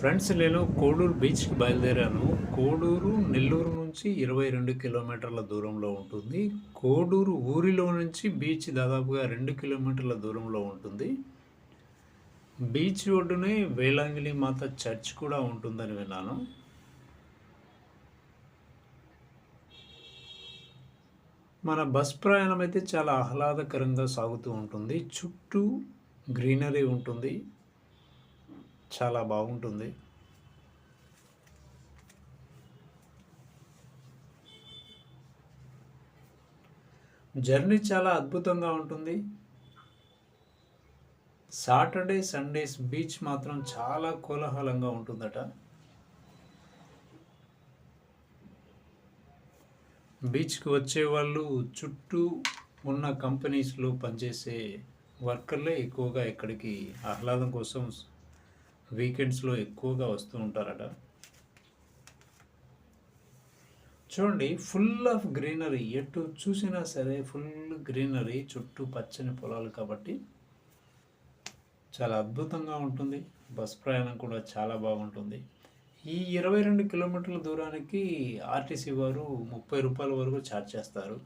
Friends నేను కోడూరు బీచ్కి బయలుదేరాను. కోడూరు నెల్లూరు నుంచి ఇరవై రెండు కిలోమీటర్ల దూరంలో ఉంటుంది. కోడూరు ఊరిలో నుంచి బీచ్ దాదాపుగా రెండు కిలోమీటర్ల దూరంలో ఉంటుంది. బీచ్ ఒడ్డునే వేలాంగిలి మాత చర్చ్ కూడా ఉంటుందని విన్నాను. మన బస్ ప్రయాణం అయితే చాలా ఆహ్లాదకరంగా సాగుతూ ఉంటుంది. చుట్టూ గ్రీనరీ ఉంటుంది. చాలా బాగుంటుంది. జర్నీ చాలా అద్భుతంగా ఉంటుంది. సాటర్డే సండేస్ బీచ్ మాత్రం చాలా కోలాహలంగా ఉంటుందట. బీచ్కి వచ్చే వాళ్ళు చుట్టూ ఉన్న కంపెనీస్లో పనిచేసే వర్కర్లే ఎక్కువగా ఇక్కడికి ఆహ్లాదం కోసం వీకెండ్స్లో ఎక్కువగా వస్తూ ఉంటారట. చూడండి ఫుల్ ఆఫ్ గ్రీనరీ. ఎటు చూసినా సరే ఫుల్ గ్రీనరీ చుట్టూ పచ్చని పొలాలు కాబట్టి చాలా అద్భుతంగా ఉంటుంది. బస్ ప్రయాణం కూడా చాలా బాగుంటుంది. ఈ ఇరవై రెండు కిలోమీటర్ల దూరానికి ఆర్టీసీ వారు ముప్పై రూపాయల వరకు ఛార్జ్ చేస్తారు.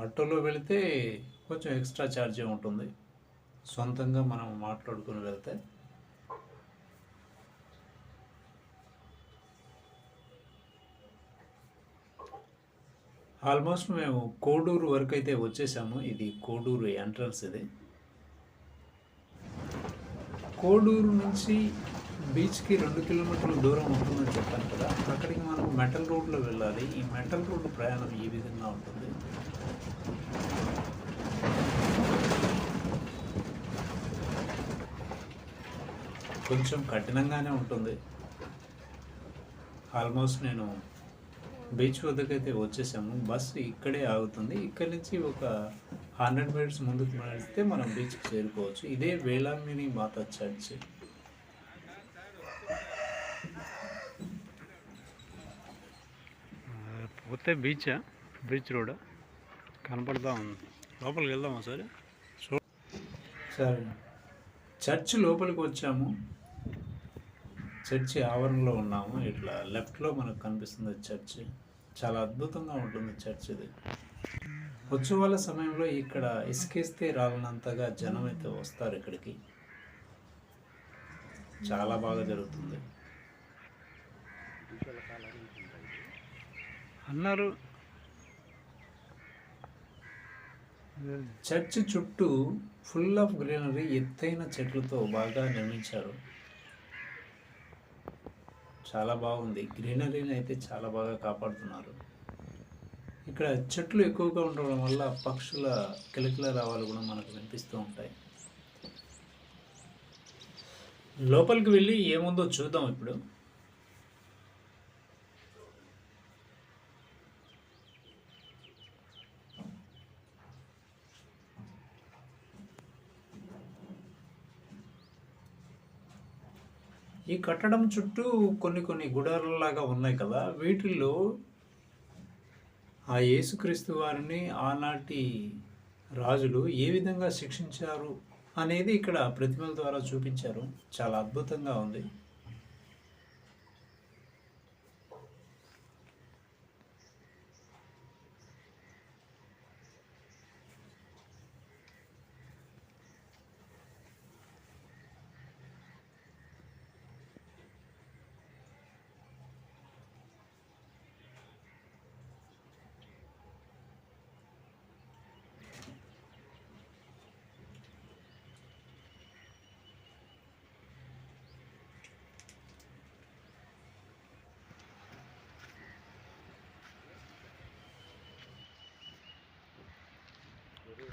ఆటోలో వెళితే కొంచెం ఎక్స్ట్రా ఛార్జే ఉంటుంది. సొంతంగా మనం మాట్లాడుకుని వెళ్తే. ఆల్మోస్ట్ మేము కోడూరు వరకు అయితే వచ్చేసాము. ఇది కోడూరు ఎంట్రన్స్ ఇది. కోడూరు నుంచి బీచ్కి రెండు కిలోమీటర్ల దూరం ఉంటుందని చెప్పాను కదా అక్కడికి మనం మెటల్ రోడ్లో వెళ్ళాలి. ఈ మెటల్ రోడ్డు ప్రయాణం ఈ విధంగా ఉంటుంది? కొంచెం కఠినంగానే ఉంటుంది. ఆల్మోస్ట్ నేను బీచ్ వద్దకైతే వచ్చేసాము. బస్సు ఇక్కడే ఆగుతుంది. ఇక్కడి నుంచి ఒక హండ్రెడ్ మినిట్స్ ముందుకు నడిస్తే మనం బీచ్కి చేరుకోవచ్చు. ఇదే వేలాంగిని మాత చర్చ్. అయితే బీచా బీచ్ రోడ్ కనపడతా ఉంది. లోపలికి వెళ్దామా సరే? సరే చర్చ్ లోపలికి వచ్చాము. చర్చి ఆవరణలో ఉన్నాము. ఇట్లా లెఫ్ట్లో మనకు కనిపిస్తుంది చర్చ్. చాలా అద్భుతంగా ఉంటుంది చర్చ్ ఇది. ఉత్సవాల సమయంలో ఇక్కడ ఇసుకేస్తే రాలనంతగా జనం అయితే వస్తారు ఇక్కడికి. చాలా బాగా జరుగుతుంది. అన్నారు. చర్చ్ చుట్టూ ఫుల్ ఆఫ్ గ్రీనరీ ఎత్తైన చెట్లతో బాగా నిర్మించారు. చాలా బాగుంది. గ్రీనరీని అయితే చాలా బాగా కాపాడుతున్నారు. ఇక్కడ చెట్లు ఎక్కువగా ఉండడం వల్ల పక్షుల కిలకిల రావాలు కూడా మనకు వినిపిస్తూ ఉంటాయి. లోపలికి వెళ్ళి ఏముందో చూద్దాం ఇప్పుడు. ఈ కట్టడం చుట్టూ కొన్ని కొన్ని గుడారాలాగా ఉన్నాయి కదా. వీటిల్లో ఆ యేసుక్రీస్తు వారిని ఆనాటి రాజులు ఏ విధంగా శిక్షించారు అనేది ఇక్కడ ప్రతిమల ద్వారా చూపించారు. చాలా అద్భుతంగా ఉంది.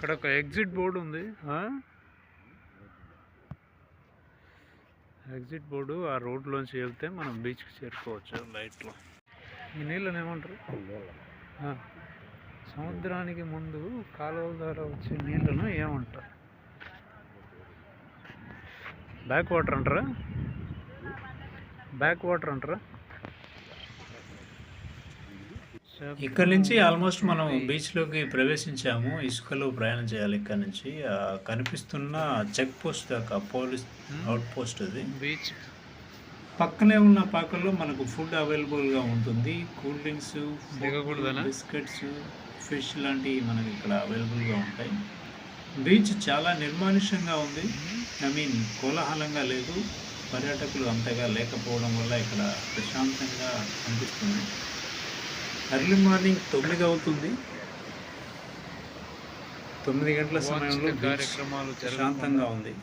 ఇక్కడ ఒక ఎగ్జిట్ బోర్డు ఉంది. ఎగ్జిట్ బోర్డు ఆ రోడ్లోంచి వెళ్తే మనం బీచ్కి చేరుకోవచ్చు లైట్లో ఈ నీళ్ళని ఏమంటారు? సముద్రానికి ముందు కాలువల ద్వారా వచ్చే నీళ్ళను ఏమంటారు? బ్యాక్ వాటర్ అంటారా? బ్యాక్ వాటర్ అంటారా? ఇక్కడ నుంచి ఆల్మోస్ట్ మనం బీచ్లోకి ప్రవేశించాము. ఇసుకలో ప్రయాణం చేయాలి ఇక్కడ నుంచి. కనిపిస్తున్న చెక్ పోస్ట్ దాకా పోలీస్ అవుట్ పోస్ట్ అది. బీచ్ పక్కనే ఉన్న పాకల్లో మనకు ఫుడ్ అవైలబుల్గా ఉంటుంది. Cool drinks? బిస్కెట్స్ ఫిష్ లాంటివి మనకి ఇక్కడ అవైలబుల్గా ఉంటాయి. బీచ్ చాలా నిర్మానుష్యంగా ఉంది. ఐ మీన్ కోలాహలంగా లేదు. పర్యాటకులు అంతగా లేకపోవడం వల్ల ఇక్కడ ప్రశాంతంగా అనిపిస్తుంది. ఎర్లీ మార్నింగ్ తొమ్మిది అవుతుంది. తొమ్మిది గంటల సమయంలో కార్యక్రమాలు ప్రశాంతంగా ఉంది.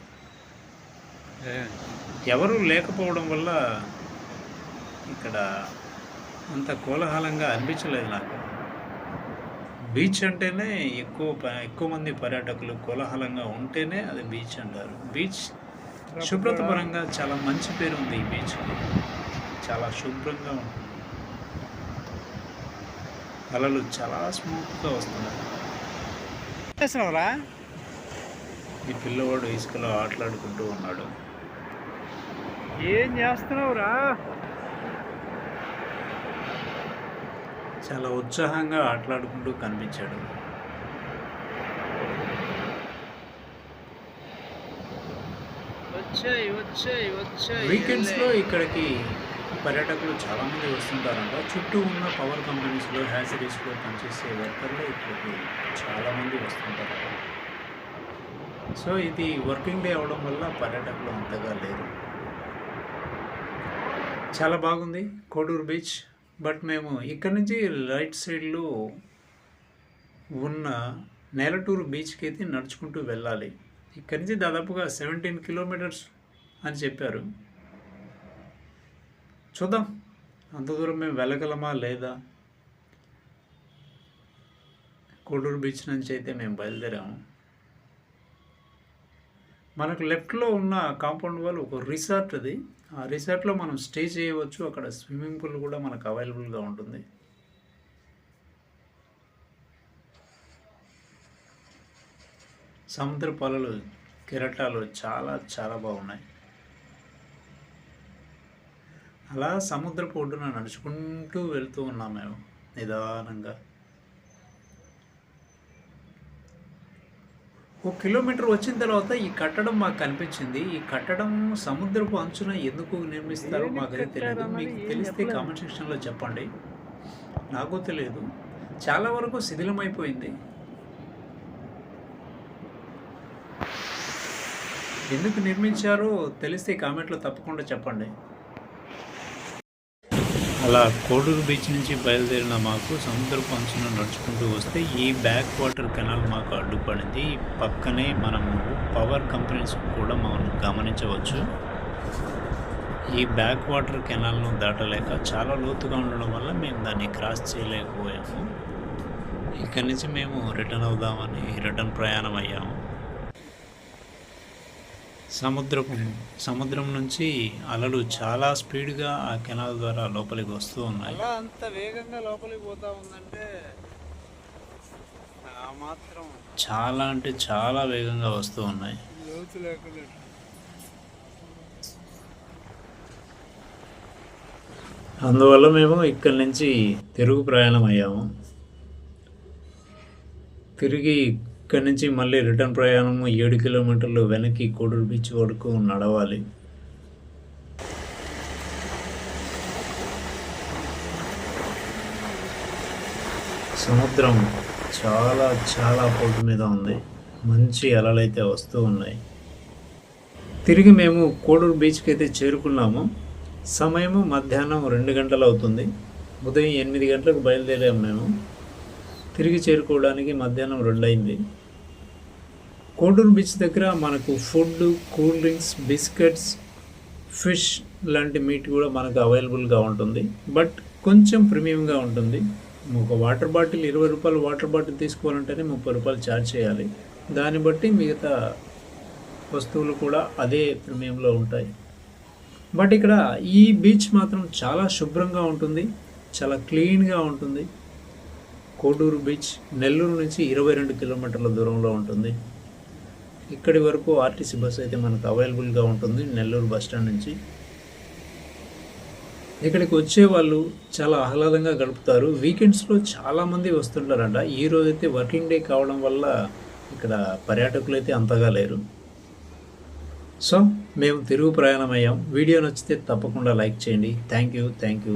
ఎవరు లేకపోవడం వల్ల ఇక్కడ అంత కోలాహలంగా అనిపించలేదు నాకు. బీచ్ అంటేనే ఎక్కువ ఎక్కువ మంది పర్యాటకులు కోలాహలంగా ఉంటేనే అది బీచ్ అంటారు. బీచ్ శుభ్రత పరంగా చాలా మంచి పేరు ఉంది ఈ బీచ్కి. చాలా శుభ్రంగా ఉంటుంది. అలలు చాలా స్మూత్గా వస్తున్నాయి. ఈ పిల్లవాడు ఇసుకలో ఆటలాడుకుంటూ ఉన్నాడు. ఏం చేస్తున్నావురా? చాలా ఉత్సాహంగా ఆటలాడుకుంటూ కనిపించాడు. వచ్చాయి వచ్చాయి వచ్చాయి వీకెండ్స్లో ఇక్కడికి పర్యాటకులు చాలామంది వస్తుంటారంట. చుట్టూ ఉన్న పవర్ కంపెనీస్లో హ్యాచరీస్లో పనిచేసే వర్కర్లు ఇక్కడికి చాలామంది వస్తుంటారు. సో ఇది వర్కింగ్ డే అవడం వల్ల పర్యాటకులు అంతగా లేరు. చాలా బాగుంది కోడూరు బీచ్. బట్ మేము ఇక్కడ నుంచి రైట్ సైడ్లో ఉన్న నేలటూరు బీచ్కి అయితే నడుచుకుంటూ వెళ్ళాలి. ఇక్కడి నుంచి దాదాపుగా సెవెంటీన్ కిలోమీటర్స్ అని చెప్పారు. చూద్దాం. అంత దూరం మేము వెళ్ళగలమా లేదా? కోడూరు బీచ్ నుంచి అయితే మేము బయలుదేరాము. మనకు లెఫ్ట్లో ఉన్న కాంపౌండ్ వాల్ ఒక రిసార్ట్ అది. ఆ రిసార్ట్లో మనం స్టే చేయవచ్చు. అక్కడ స్విమ్మింగ్ పూల్ కూడా మనకు అవైలబుల్గా ఉంటుంది. సముద్ర పొలలు కెరటాలు చాలా చాలా బాగున్నాయి. అలా సముద్రపు ఒడ్డున నడుచుకుంటూ వెళ్తూ ఉన్నాం మేము నిదానంగా. ఒక కిలోమీటర్ వచ్చిన తర్వాత ఈ కట్టడం మాకు కనిపించింది. ఈ కట్టడం సముద్రపు అంచున ఎందుకు నిర్మిస్తారో మాకైతే తెలియదు మీకు తెలిస్తే. కామెంట్ సెక్షన్లో చెప్పండి. నాకు తెలియదు చాలా వరకు శిథిలమైపోయింది. ఎందుకు నిర్మించారో తెలిస్తే కామెంట్లో తప్పకుండా చెప్పండి. అలా కోడూరు బీచ్ నుంచి బయలుదేరిన మాకు సముద్రపు అంచున నడుచుకుంటూ వస్తే ఈ బ్యాక్ వాటర్ కెనాల్ మాకు అడ్డుపడింది. పక్కనే మనము పవర్ కంపెనీస్ కూడా మనం గమనించవచ్చు. ఈ బ్యాక్ వాటర్ కెనాల్ను దాటలేక చాలా లోతుగా ఉండడం వల్ల మేము దాన్ని క్రాస్ చేయలేకపోయాము. ఇక్కడి నుంచి మేము రిటర్న్ అవుదామని రిటర్న్ ప్రయాణం అయ్యాము సముద్రపు సముద్రం నుంచి అలలు చాలా స్పీడ్గా ఆ కెనాల్ ద్వారా లోపలికి వస్తూ ఉన్నాయి. అలా అంత వేగంగా లోపలికి పోతా ఉందంటే మాత్రం చాలా అంటే చాలా వేగంగా వస్తూ ఉన్నాయి. అందువల్ల మేము ఇక్కడి నుంచి తిరుగు ప్రయాణం అయ్యాము. తిరిగి ఇక్కడి నుంచి మళ్ళీ రిటర్న్ ప్రయాణము ఏడు కిలోమీటర్లు వెనక్కి కోడూరు బీచ్ వరకు నడవాలి. సముద్రం చాలా చాలా పోటు మీద ఉంది. మంచి అలలైతే వస్తూ ఉన్నాయి. తిరిగి మేము కోడూరు బీచ్కి అయితే చేరుకున్నాము. సమయము మధ్యాహ్నం రెండు గంటలు అవుతుంది ఉదయం ఎనిమిది గంటలకు బయలుదేరాము మేము. తిరిగి చేరుకోవడానికి మధ్యాహ్నం రెండైంది కోటూరు కోడూరు బీచ్ దగ్గర మనకు food cool drinks biscuits fish లాంటి మీట్ కూడా మనకు అవైలబుల్గా ఉంటుంది. బట్ కొంచెం ప్రీమియంగా ఉంటుంది. ఒక వాటర్ బాటిల్ ఇరవై రూపాయలు వాటర్ బాటిల్ తీసుకోవాలంటేనే ముప్పై రూపాయలు ఛార్జ్ చేయాలి. దాన్ని బట్టి మిగతా వస్తువులు కూడా అదే ప్రీమియంలో ఉంటాయి. బట్ ఇక్కడ ఈ బీచ్ మాత్రం చాలా శుభ్రంగా ఉంటుంది. చాలా క్లీన్గా ఉంటుంది. కోడూరు బీచ్ నెల్లూరు నుంచి ఇరవై రెండు కిలోమీటర్ల దూరంలో ఉంటుంది. ఇక్కడి వరకు ఆర్టీసీ బస్సు అయితే మనకు అవైలబుల్గా ఉంటుంది నెల్లూరు బస్ స్టాండ్ నుంచి. ఇక్కడికి వచ్చే వాళ్ళు చాలా ఆహ్లాదంగా గడుపుతారు. వీకెండ్స్లో చాలామంది వస్తుంటారంట. ఈ రోజైతే వర్కింగ్ డే కావడం వల్ల ఇక్కడ పర్యాటకులు అయితే అంతగా లేరు. సో మేము తిరుగు ప్రయాణం అయ్యాం వీడియో నచ్చితే తప్పకుండా లైక్ చేయండి. Thank you thank you.